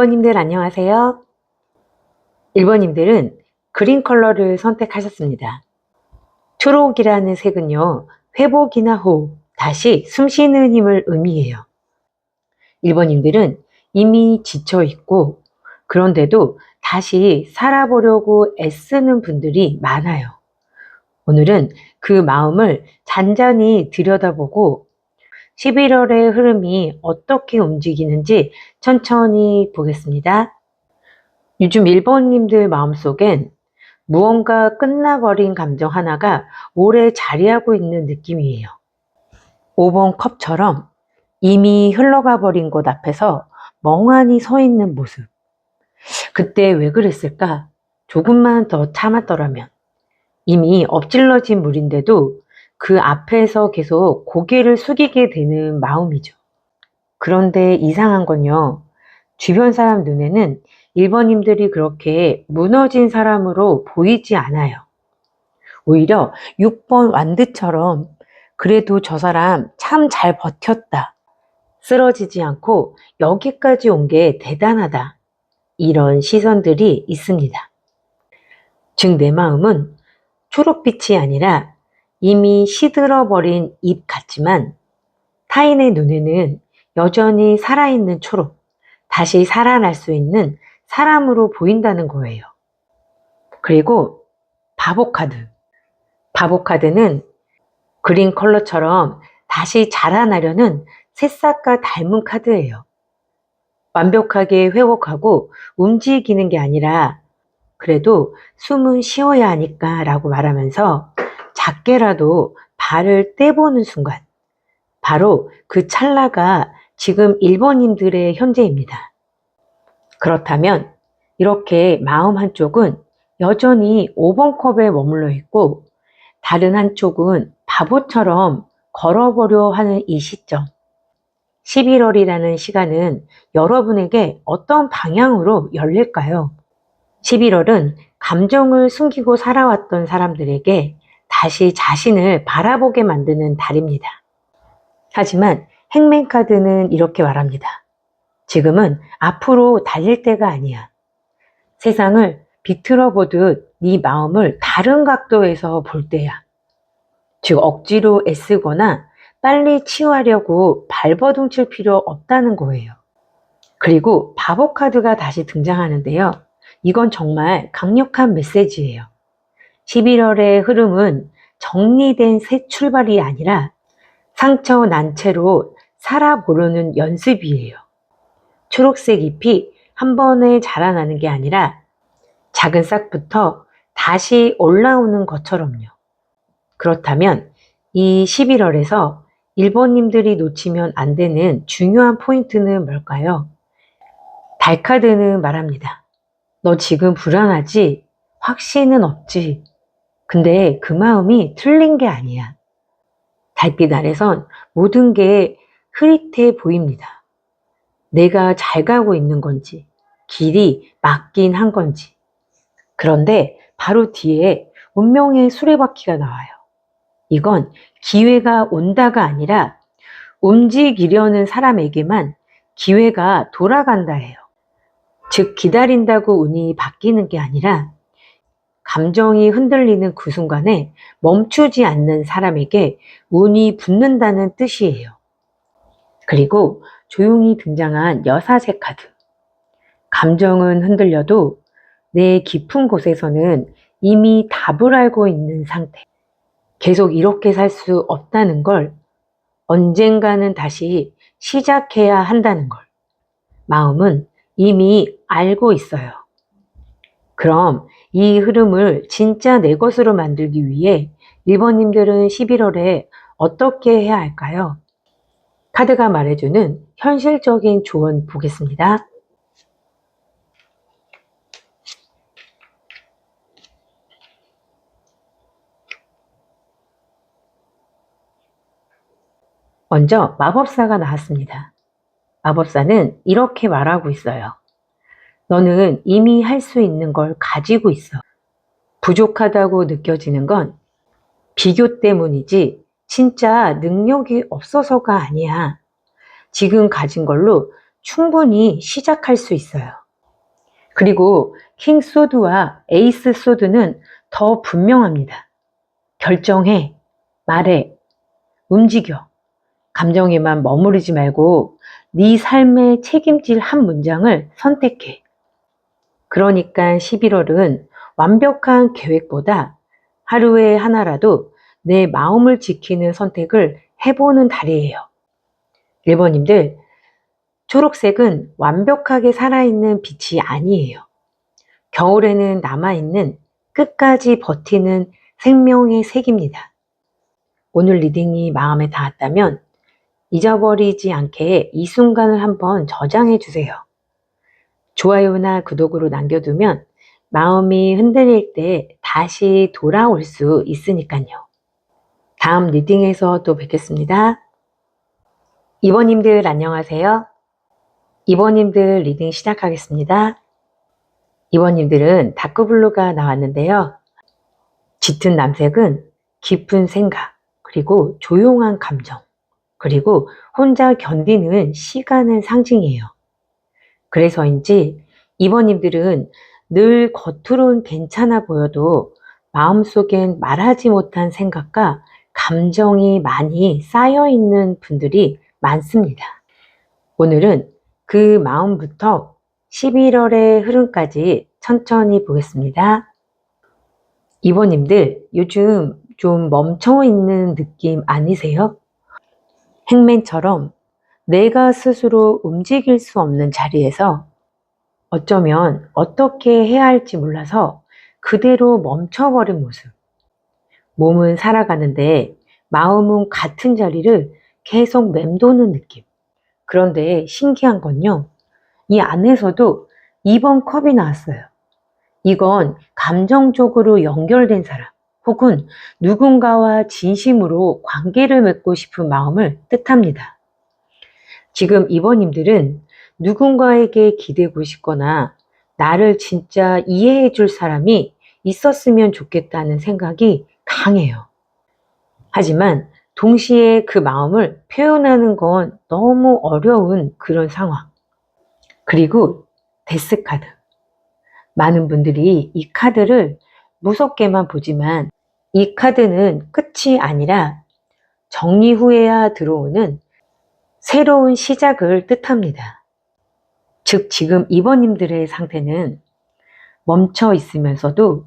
1번님들 안녕하세요. 1번님들은 그린 컬러를 선택하셨습니다. 초록이라는 색은요, 회복이나 호흡, 다시 숨 쉬는 힘을 의미해요. 1번님들은 이미 지쳐 있고, 그런데도 다시 살아보려고 애쓰는 분들이 많아요. 오늘은 그 마음을 잔잔히 들여다보고 11월의 흐름이 어떻게 움직이는지 천천히 보겠습니다. 요즘 1번님들 마음속엔 무언가 끝나버린 감정 하나가 오래 자리하고 있는 느낌이에요. 5번 컵처럼 이미 흘러가 버린 곳 앞에서 멍하니 서 있는 모습. 그때 왜 그랬을까? 조금만 더 참았더라면. 이미 엎질러진 물인데도 그 앞에서 계속 고개를 숙이게 되는 마음이죠. 그런데 이상한 건요. 주변 사람 눈에는 1번님들이 그렇게 무너진 사람으로 보이지 않아요. 오히려 6번 완드처럼 그래도 저 사람 참 잘 버텼다. 쓰러지지 않고 여기까지 온 게 대단하다. 이런 시선들이 있습니다. 즉, 내 마음은 초록빛이 아니라 이미 시들어버린 잎 같지만 타인의 눈에는 여전히 살아있는 초록, 다시 살아날 수 있는 사람으로 보인다는 거예요. 그리고 바보카드. 바보카드는 그린 컬러처럼 다시 자라나려는 새싹과 닮은 카드예요. 완벽하게 회복하고 움직이는 게 아니라 그래도 숨은 쉬어야 하니까 라고 말하면서 작게라도 발을 떼보는 순간 바로 그 찰나가 지금 1번님들의 현재입니다. 그렇다면 이렇게 마음 한쪽은 여전히 5번 컵에 머물러 있고 다른 한쪽은 바보처럼 걸어보려 하는 이 시점. 11월이라는 시간은 여러분에게 어떤 방향으로 열릴까요? 11월은 감정을 숨기고 살아왔던 사람들에게 다시 자신을 바라보게 만드는 달입니다. 하지만 행맨 카드는 이렇게 말합니다. 지금은 앞으로 달릴 때가 아니야. 세상을 비틀어 보듯 네 마음을 다른 각도에서 볼 때야. 즉 억지로 애쓰거나 빨리 치유하려고 발버둥 칠 필요 없다는 거예요. 그리고 바보 카드가 다시 등장하는데요. 이건 정말 강력한 메시지예요. 11월의 흐름은 정리된 새 출발이 아니라 상처 난 채로 살아보려는 연습이에요. 초록색 잎이 한 번에 자라나는 게 아니라 작은 싹부터 다시 올라오는 것처럼요. 그렇다면 이 11월에서 일본님들이 놓치면 안 되는 중요한 포인트는 뭘까요? 달카드는 말합니다. 너 지금 불안하지? 확신은 없지? 근데 그 마음이 틀린 게 아니야. 달빛 아래선 모든 게 흐릿해 보입니다. 내가 잘 가고 있는 건지, 길이 맞긴 한 건지. 그런데 바로 뒤에 운명의 수레바퀴가 나와요. 이건 기회가 온다가 아니라 움직이려는 사람에게만 기회가 돌아간다 해요. 즉, 기다린다고 운이 바뀌는 게 아니라 감정이 흔들리는 그 순간에 멈추지 않는 사람에게 운이 붙는다는 뜻이에요. 그리고 조용히 등장한 여사색 카드. 감정은 흔들려도 내 깊은 곳에서는 이미 답을 알고 있는 상태. 계속 이렇게 살 수 없다는 걸 언젠가는 다시 시작해야 한다는 걸 마음은 이미 알고 있어요. 그럼 이 흐름을 진짜 내 것으로 만들기 위해 1번님들은 11월에 어떻게 해야 할까요? 카드가 말해주는 현실적인 조언 보겠습니다. 먼저 마법사가 나왔습니다. 마법사는 이렇게 말하고 있어요. 너는 이미 할 수 있는 걸 가지고 있어. 부족하다고 느껴지는 건 비교 때문이지 진짜 능력이 없어서가 아니야. 지금 가진 걸로 충분히 시작할 수 있어요. 그리고 킹 소드와 에이스 소드는 더 분명합니다. 결정해, 말해, 움직여. 감정에만 머무르지 말고 네 삶에 책임질 한 문장을 선택해. 그러니까 11월은 완벽한 계획보다 하루에 하나라도 내 마음을 지키는 선택을 해보는 달이에요. 1번님들, 초록색은 완벽하게 살아있는 빛이 아니에요. 겨울에는 남아있는 끝까지 버티는 생명의 색입니다. 오늘 리딩이 마음에 닿았다면 잊어버리지 않게 이 순간을 한번 저장해 주세요. 좋아요나 구독으로 남겨두면 마음이 흔들릴 때 다시 돌아올 수 있으니까요. 다음 리딩에서 또 뵙겠습니다. 이번님들 안녕하세요. 이번님들 리딩 시작하겠습니다. 이번님들은 다크블루가 나왔는데요. 짙은 남색은 깊은 생각, 그리고 조용한 감정, 그리고 혼자 견디는 시간을 상징해요. 그래서인지 이번님들은 늘 겉으론 괜찮아 보여도 마음속엔 말하지 못한 생각과 감정이 많이 쌓여 있는 분들이 많습니다. 오늘은 그 마음부터 11월의 흐름까지 천천히 보겠습니다. 이번님들 요즘 좀 멈춰 있는 느낌 아니세요? 행맨처럼 내가 스스로 움직일 수 없는 자리에서 어쩌면 어떻게 해야 할지 몰라서 그대로 멈춰버린 모습. 몸은 살아가는데 마음은 같은 자리를 계속 맴도는 느낌. 그런데 신기한 건요. 이 안에서도 2번 컵이 나왔어요. 이건 감정적으로 연결된 사람 혹은 누군가와 진심으로 관계를 맺고 싶은 마음을 뜻합니다. 지금 이번님들은 누군가에게 기대고 싶거나 나를 진짜 이해해 줄 사람이 있었으면 좋겠다는 생각이 강해요. 하지만 동시에 그 마음을 표현하는 건 너무 어려운 그런 상황. 그리고 데스 카드. 많은 분들이 이 카드를 무섭게만 보지만 이 카드는 끝이 아니라 정리 후에야 들어오는 새로운 시작을 뜻합니다. 즉, 지금 이번님들의 상태는 멈춰 있으면서도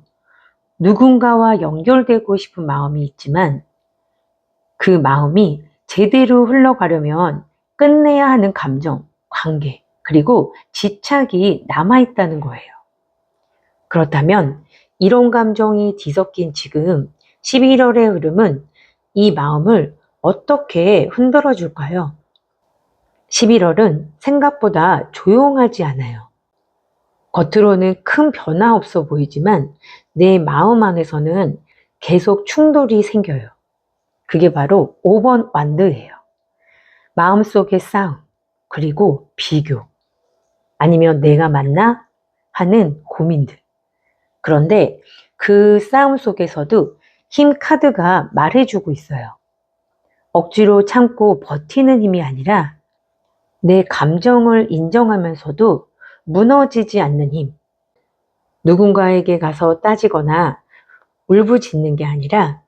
누군가와 연결되고 싶은 마음이 있지만 그 마음이 제대로 흘러가려면 끝내야 하는 감정, 관계, 그리고 지착이 남아있다는 거예요. 그렇다면 이런 감정이 뒤섞인 지금 11월의 흐름은 이 마음을 어떻게 흔들어 줄까요? 11월은 생각보다 조용하지 않아요. 겉으로는 큰 변화 없어 보이지만 내 마음 안에서는 계속 충돌이 생겨요. 그게 바로 5번 완드예요. 마음속의 싸움, 그리고 비교, 아니면 내가 맞나? 하는 고민들. 그런데 그 싸움 속에서도 힘 카드가 말해주고 있어요. 억지로 참고 버티는 힘이 아니라 내 감정을 인정하면서도 무너지지 않는 힘. 누군가에게 가서 따지거나 울부짖는 게 아니라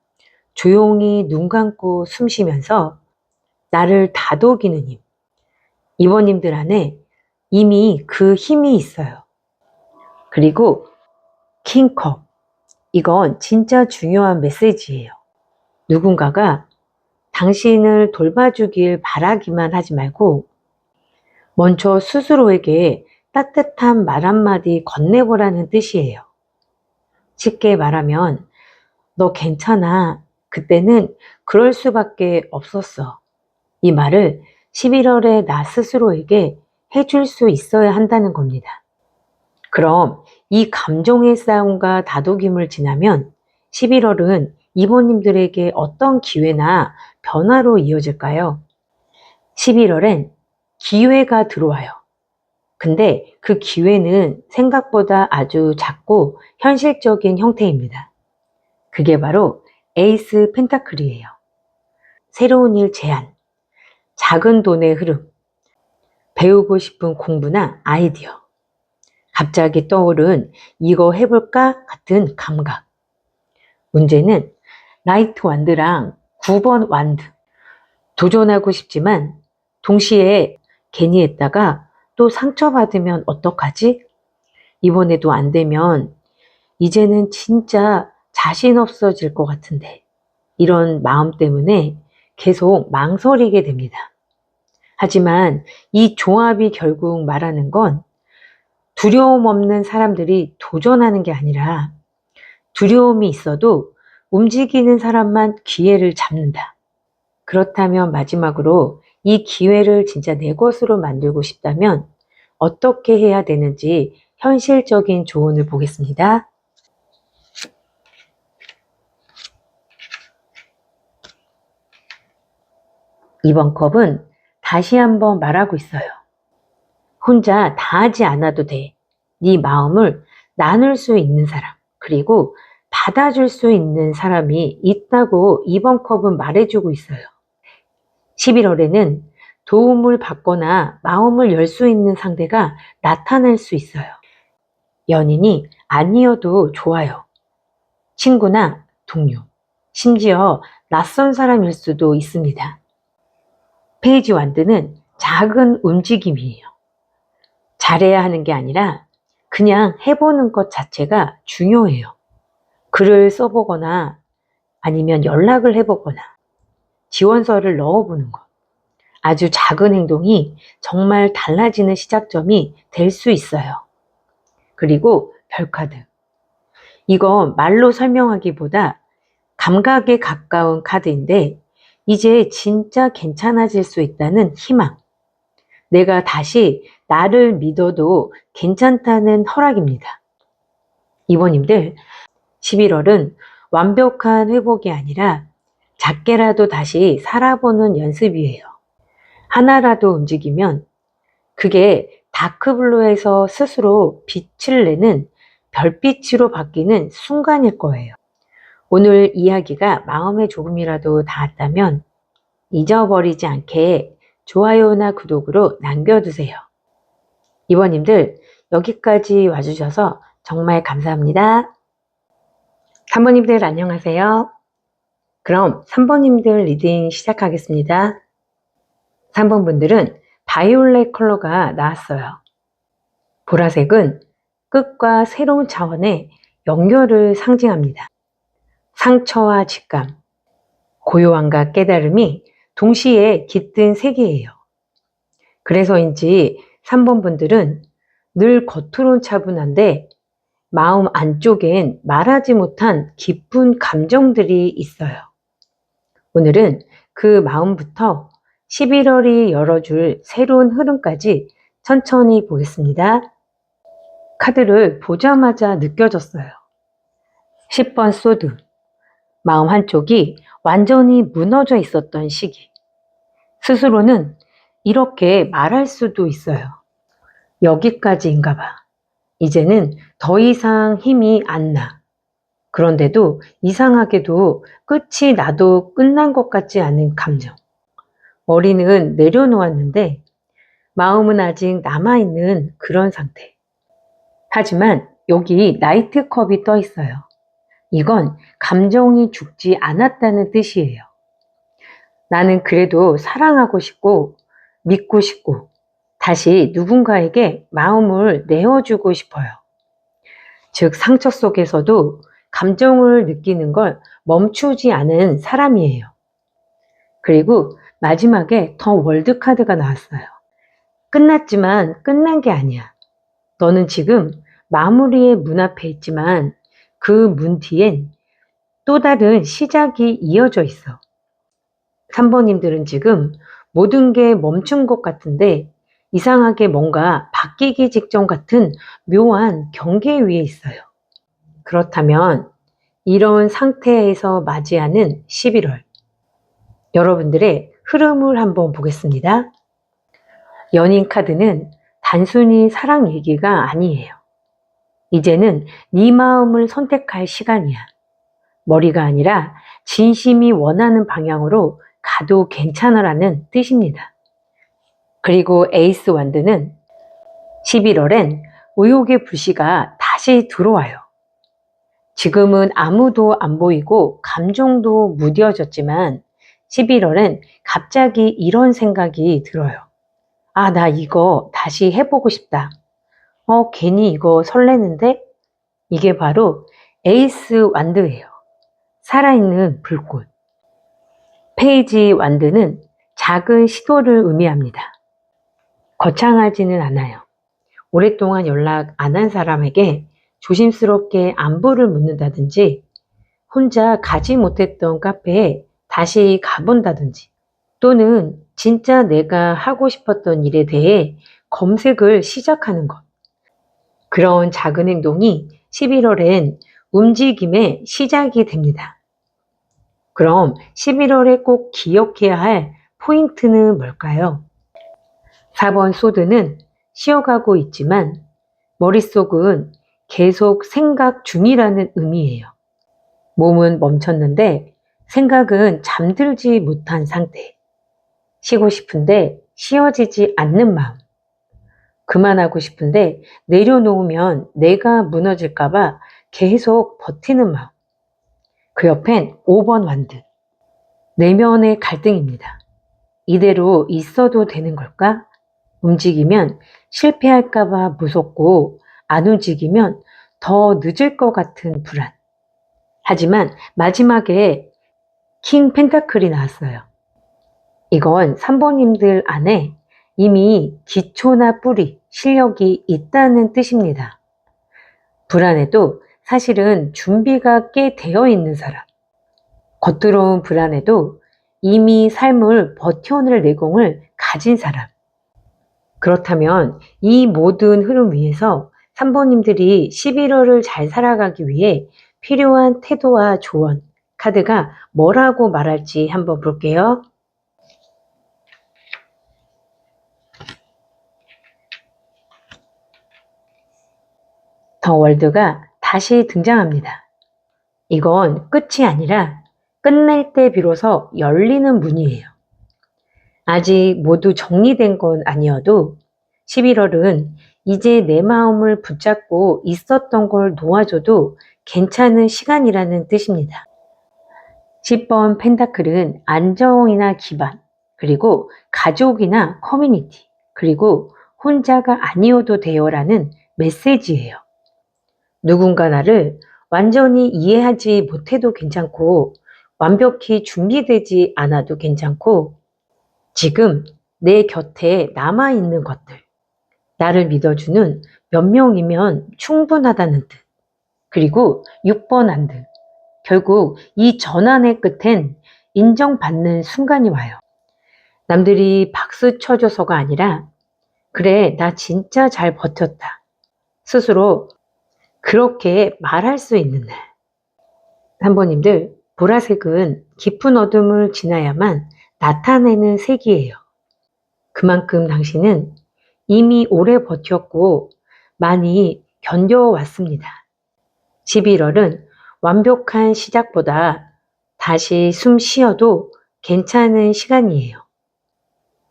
조용히 눈 감고 숨 쉬면서 나를 다독이는 힘. 이번님들 안에 이미 그 힘이 있어요. 그리고 킹컵. 이건 진짜 중요한 메시지예요. 누군가가 당신을 돌봐주길 바라기만 하지 말고 먼저 스스로에게 따뜻한 말 한마디 건네보라는 뜻이에요. 쉽게 말하면, 너 괜찮아. 그때는 그럴 수밖에 없었어. 이 말을 11월에 나 스스로에게 해줄 수 있어야 한다는 겁니다. 그럼 이 감정의 싸움과 다독임을 지나면 11월은 이모님들에게 어떤 기회나 변화로 이어질까요? 11월엔 기회가 들어와요. 근데 그 기회는 생각보다 아주 작고 현실적인 형태입니다. 그게 바로 에이스 펜타클이에요. 새로운 일 제안, 작은 돈의 흐름, 배우고 싶은 공부나 아이디어, 갑자기 떠오른 이거 해볼까 같은 감각. 문제는 라이트 완드랑 9번 완드. 도전하고 싶지만 동시에 괜히 했다가 또 상처받으면 어떡하지? 이번에도 안 되면 이제는 진짜 자신 없어질 것 같은데. 이런 마음 때문에 계속 망설이게 됩니다. 하지만 이 조합이 결국 말하는 건 두려움 없는 사람들이 도전하는 게 아니라 두려움이 있어도 움직이는 사람만 기회를 잡는다. 그렇다면 마지막으로 이 기회를 진짜 내 것으로 만들고 싶다면 어떻게 해야 되는지 현실적인 조언을 보겠습니다. 이번 컵은 다시 한번 말하고 있어요. 혼자 다 하지 않아도 돼. 네 마음을 나눌 수 있는 사람, 그리고 받아줄 수 있는 사람이 있다고 이번 컵은 말해주고 있어요. 11월에는 도움을 받거나 마음을 열 수 있는 상대가 나타날 수 있어요. 연인이 아니어도 좋아요. 친구나 동료, 심지어 낯선 사람일 수도 있습니다. 페이지 완드는 작은 움직임이에요. 잘해야 하는 게 아니라 그냥 해보는 것 자체가 중요해요. 글을 써보거나 아니면 연락을 해보거나 지원서를 넣어보는 것. 아주 작은 행동이 정말 달라지는 시작점이 될 수 있어요. 그리고 별카드. 이건 말로 설명하기보다 감각에 가까운 카드인데 이제 진짜 괜찮아질 수 있다는 희망. 내가 다시 나를 믿어도 괜찮다는 허락입니다. 이모님들, 11월은 완벽한 회복이 아니라 작게라도 다시 살아보는 연습이에요. 하나라도 움직이면 그게 다크블루에서 스스로 빛을 내는 별빛으로 바뀌는 순간일 거예요. 오늘 이야기가 마음에 조금이라도 닿았다면 잊어버리지 않게 좋아요나 구독으로 남겨두세요. 이번님들 여기까지 와주셔서 정말 감사합니다. 3번님들 안녕하세요. 그럼 3번님들 리딩 시작하겠습니다. 3번 분들은 바이올렛 컬러가 나왔어요. 보라색은 끝과 새로운 차원의 연결을 상징합니다. 상처와 직감, 고요함과 깨달음이 동시에 깃든 세계예요. 그래서인지 3번 분들은 늘 겉으론 차분한데 마음 안쪽엔 말하지 못한 깊은 감정들이 있어요. 오늘은 그 마음부터 11월이 열어줄 새로운 흐름까지 천천히 보겠습니다. 카드를 보자마자 느껴졌어요. 10번 소드. 마음 한쪽이 완전히 무너져 있었던 시기. 스스로는 이렇게 말할 수도 있어요. 여기까지인가 봐. 이제는 더 이상 힘이 안 나. 그런데도 이상하게도 끝이 나도 끝난 것 같지 않은 감정. 머리는 내려놓았는데 마음은 아직 남아있는 그런 상태. 하지만 여기 나이트컵이 떠 있어요. 이건 감정이 죽지 않았다는 뜻이에요. 나는 그래도 사랑하고 싶고 믿고 싶고 다시 누군가에게 마음을 내어주고 싶어요. 즉, 상처 속에서도 감정을 느끼는 걸 멈추지 않은 사람이에요. 그리고 마지막에 더 월드카드가 나왔어요. 끝났지만 끝난 게 아니야. 너는 지금 마무리의 문 앞에 있지만 그 문 뒤엔 또 다른 시작이 이어져 있어. 3번님들은 지금 모든 게 멈춘 것 같은데 이상하게 뭔가 바뀌기 직전 같은 묘한 경계 위에 있어요. 그렇다면 이런 상태에서 맞이하는 11월. 여러분들의 흐름을 한번 보겠습니다. 연인 카드는 단순히 사랑 얘기가 아니에요. 이제는 네 마음을 선택할 시간이야. 머리가 아니라 진심이 원하는 방향으로 가도 괜찮아라는 뜻입니다. 그리고 에이스 완드는 11월엔 의욕의 불씨가 다시 들어와요. 지금은 아무도 안 보이고 감정도 무뎌졌지만 11월엔 갑자기 이런 생각이 들어요. 아, 나 이거 다시 해보고 싶다. 어, 괜히 이거 설레는데? 이게 바로 에이스 완드예요. 살아있는 불꽃. 페이지 완드는 작은 시도를 의미합니다. 거창하지는 않아요. 오랫동안 연락 안 한 사람에게 조심스럽게 안부를 묻는다든지 혼자 가지 못했던 카페에 다시 가본다든지 또는 진짜 내가 하고 싶었던 일에 대해 검색을 시작하는 것. 그런 작은 행동이 11월엔 움직임의 시작이 됩니다. 그럼 11월에 꼭 기억해야 할 포인트는 뭘까요? 4번 소드는 쉬어가고 있지만 머릿속은 계속 생각 중이라는 의미예요. 몸은 멈췄는데 생각은 잠들지 못한 상태. 쉬고 싶은데 쉬어지지 않는 마음. 그만하고 싶은데 내려놓으면 내가 무너질까봐 계속 버티는 마음. 그 옆엔 5번 완드. 내면의 갈등입니다. 이대로 있어도 되는 걸까? 움직이면 실패할까봐 무섭고 안 움직이면 더 늦을 것 같은 불안. 하지만 마지막에 킹 펜타클이 나왔어요. 이건 3번님들 안에 이미 기초나 뿌리, 실력이 있다는 뜻입니다. 불안해도 사실은 준비가 꽤 되어 있는 사람. 겉으로운 불안해도 이미 삶을 버텨낼 내공을 가진 사람. 그렇다면 이 모든 흐름 위에서 3번님들이 11월을 잘 살아가기 위해 필요한 태도와 조언, 카드가 뭐라고 말할지 한번 볼게요. 더 월드가 다시 등장합니다. 이건 끝이 아니라 끝낼 때 비로소 열리는 문이에요. 아직 모두 정리된 건 아니어도 11월은 이제 내 마음을 붙잡고 있었던 걸 놓아줘도 괜찮은 시간이라는 뜻입니다. 10번 펜타클은 안정이나 기반, 그리고 가족이나 커뮤니티, 그리고 혼자가 아니어도 돼요라는 메시지예요. 누군가 나를 완전히 이해하지 못해도 괜찮고, 완벽히 준비되지 않아도 괜찮고, 지금 내 곁에 남아있는 것들, 나를 믿어주는 몇 명이면 충분하다는 뜻. 그리고 6번 안들. 결국 이 전환의 끝엔 인정받는 순간이 와요. 남들이 박수 쳐줘서가 아니라, 그래, 나 진짜 잘 버텼다. 스스로 그렇게 말할 수 있는 날. 한번님들, 보라색은 깊은 어둠을 지나야만 나타내는 색이에요. 그만큼 당신은 이미 오래 버텼고 많이 견뎌왔습니다. 11월은 완벽한 시작보다 다시 숨 쉬어도 괜찮은 시간이에요.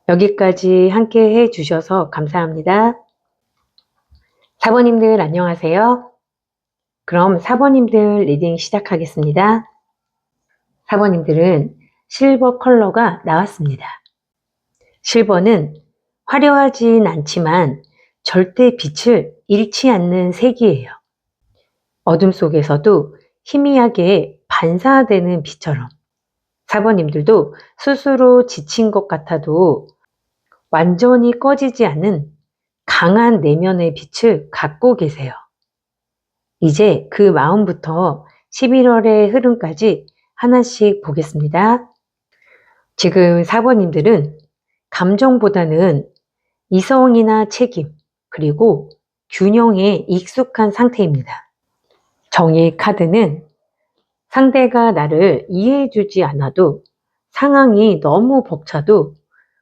여기까지 함께 해 주셔서 감사합니다. 사모님들 안녕하세요. 그럼 사모님들 리딩 시작하겠습니다. 사모님들은 실버 컬러가 나왔습니다. 실버는 화려하진 않지만 절대 빛을 잃지 않는 색이에요. 어둠 속에서도 희미하게 반사되는 빛처럼 사모님들도 스스로 지친 것 같아도 완전히 꺼지지 않는 강한 내면의 빛을 갖고 계세요. 이제 그 마음부터 11월의 흐름까지 하나씩 보겠습니다. 지금 사모님들은 감정보다는 이성이나 책임, 그리고 균형에 익숙한 상태입니다. 정의 카드는 상대가 나를 이해해주지 않아도 상황이 너무 벅차도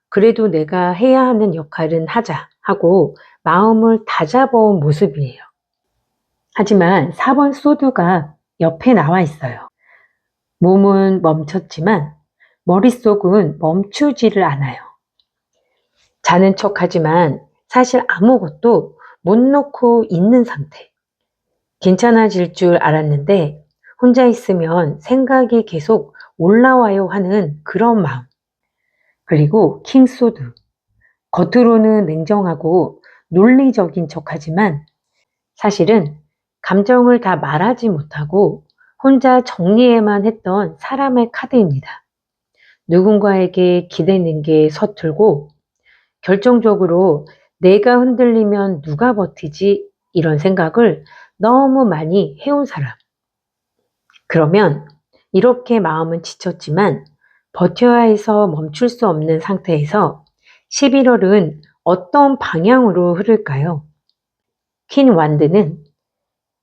그래도 내가 해야 하는 역할은 하자 하고 마음을 다잡아온 모습이에요. 하지만 4번 소드가 옆에 나와 있어요. 몸은 멈췄지만 머릿속은 멈추지를 않아요. 자는 척 하지만 사실 아무것도 못 놓고 있는 상태. 괜찮아질 줄 알았는데 혼자 있으면 생각이 계속 올라와요 하는 그런 마음. 그리고 킹소드. 겉으로는 냉정하고 논리적인 척 하지만 사실은 감정을 다 말하지 못하고 혼자 정리해만 했던 사람의 카드입니다. 누군가에게 기대는 게 서툴고 결정적으로 내가 흔들리면 누가 버티지 이런 생각을 너무 많이 해온 사람. 그러면 이렇게 마음은 지쳤지만 버텨야 해서 멈출 수 없는 상태에서 11월은 어떤 방향으로 흐를까요? 퀸 완드는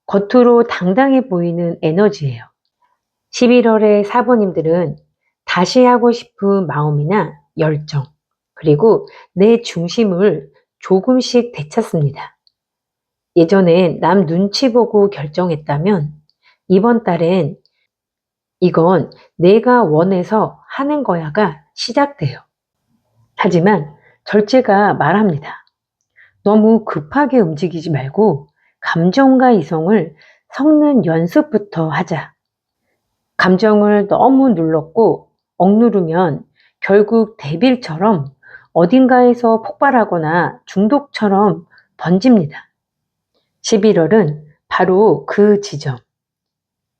겉으로 당당해 보이는 에너지예요. 11월의 사부님들은 다시 하고 싶은 마음이나 열정, 그리고 내 중심을 조금씩 되찾습니다. 예전엔 남 눈치 보고 결정했다면 이번 달엔 이건 내가 원해서 하는 거야가 시작돼요. 하지만 절제가 말합니다. 너무 급하게 움직이지 말고 감정과 이성을 섞는 연습부터 하자. 감정을 너무 눌렀고 억누르면 결국 데빌처럼 어딘가에서 폭발하거나 중독처럼 번집니다. 11월은 바로 그 지점.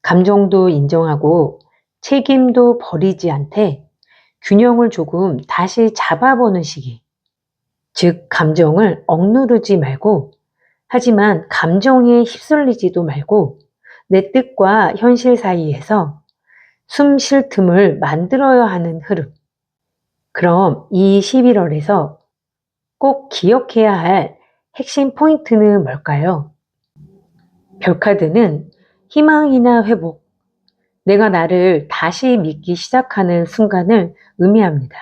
감정도 인정하고 책임도 버리지 않되 균형을 조금 다시 잡아보는 시기. 즉, 감정을 억누르지 말고, 하지만 감정에 휩쓸리지도 말고, 내 뜻과 현실 사이에서 숨 쉴 틈을 만들어야 하는 흐름. 그럼 이 11월에서 꼭 기억해야 할 핵심 포인트는 뭘까요? 별카드는 희망이나 회복, 내가 나를 다시 믿기 시작하는 순간을 의미합니다.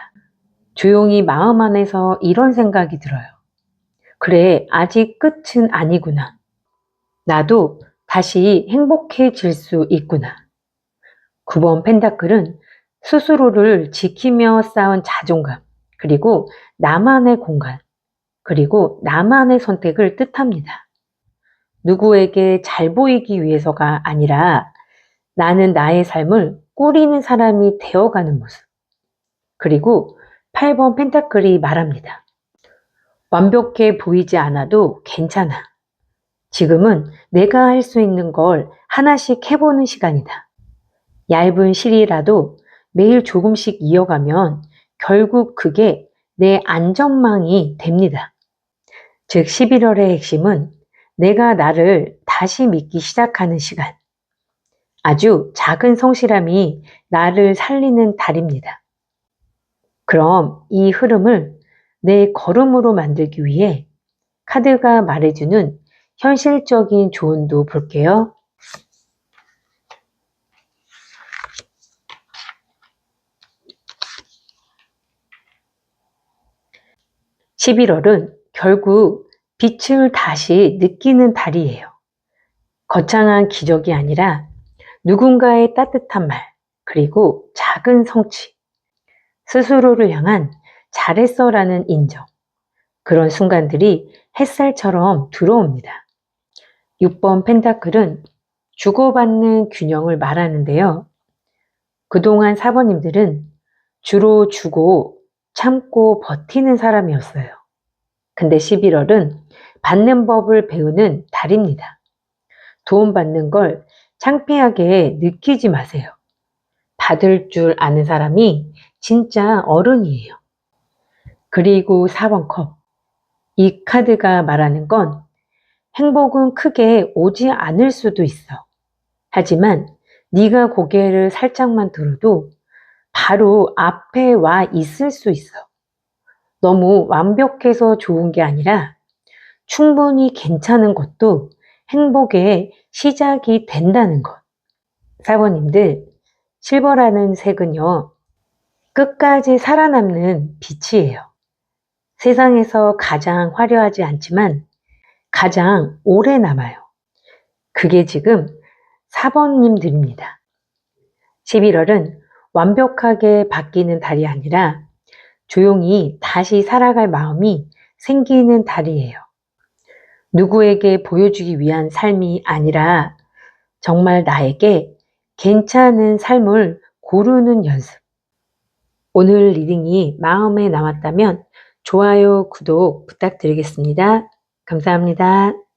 조용히 마음 안에서 이런 생각이 들어요. 그래, 아직 끝은 아니구나. 나도 다시 행복해질 수 있구나. 9번 펜타클은 스스로를 지키며 쌓은 자존감, 그리고 나만의 공간, 그리고 나만의 선택을 뜻합니다. 누구에게 잘 보이기 위해서가 아니라 나는 나의 삶을 꾸리는 사람이 되어가는 모습. 그리고 8번 펜타클이 말합니다. 완벽해 보이지 않아도 괜찮아. 지금은 내가 할 수 있는 걸 하나씩 해보는 시간이다. 얇은 실이라도 매일 조금씩 이어가면 결국 그게 내 안전망이 됩니다. 즉 11월의 핵심은 내가 나를 다시 믿기 시작하는 시간. 아주 작은 성실함이 나를 살리는 달입니다. 그럼 이 흐름을 내 걸음으로 만들기 위해 카드가 말해주는 현실적인 조언도 볼게요. 11월은 결국 빛을 다시 느끼는 달이에요. 거창한 기적이 아니라 누군가의 따뜻한 말, 그리고 작은 성취, 스스로를 향한 잘했어라는 인정. 그런 순간들이 햇살처럼 들어옵니다. 6번 펜타클은 주고받는 균형을 말하는데요. 그동안 사번님들은 주로 주고 참고 버티는 사람이었어요. 근데 11월은 받는 법을 배우는 달입니다. 도움받는 걸 창피하게 느끼지 마세요. 받을 줄 아는 사람이 진짜 어른이에요. 그리고 4번 컵. 이 카드가 말하는 건 행복은 크게 오지 않을 수도 있어. 하지만 네가 고개를 살짝만 들어도 바로 앞에 와 있을 수 있어. 너무 완벽해서 좋은 게 아니라 충분히 괜찮은 것도 행복의 시작이 된다는 것. 사모님들, 실버라는 색은요, 끝까지 살아남는 빛이에요. 세상에서 가장 화려하지 않지만 가장 오래 남아요. 그게 지금 4번님들입니다. 11월은 완벽하게 바뀌는 달이 아니라 조용히 다시 살아갈 마음이 생기는 달이에요. 누구에게 보여주기 위한 삶이 아니라 정말 나에게 괜찮은 삶을 고르는 연습. 오늘 리딩이 마음에 남았다면 좋아요, 구독 부탁드리겠습니다. 감사합니다.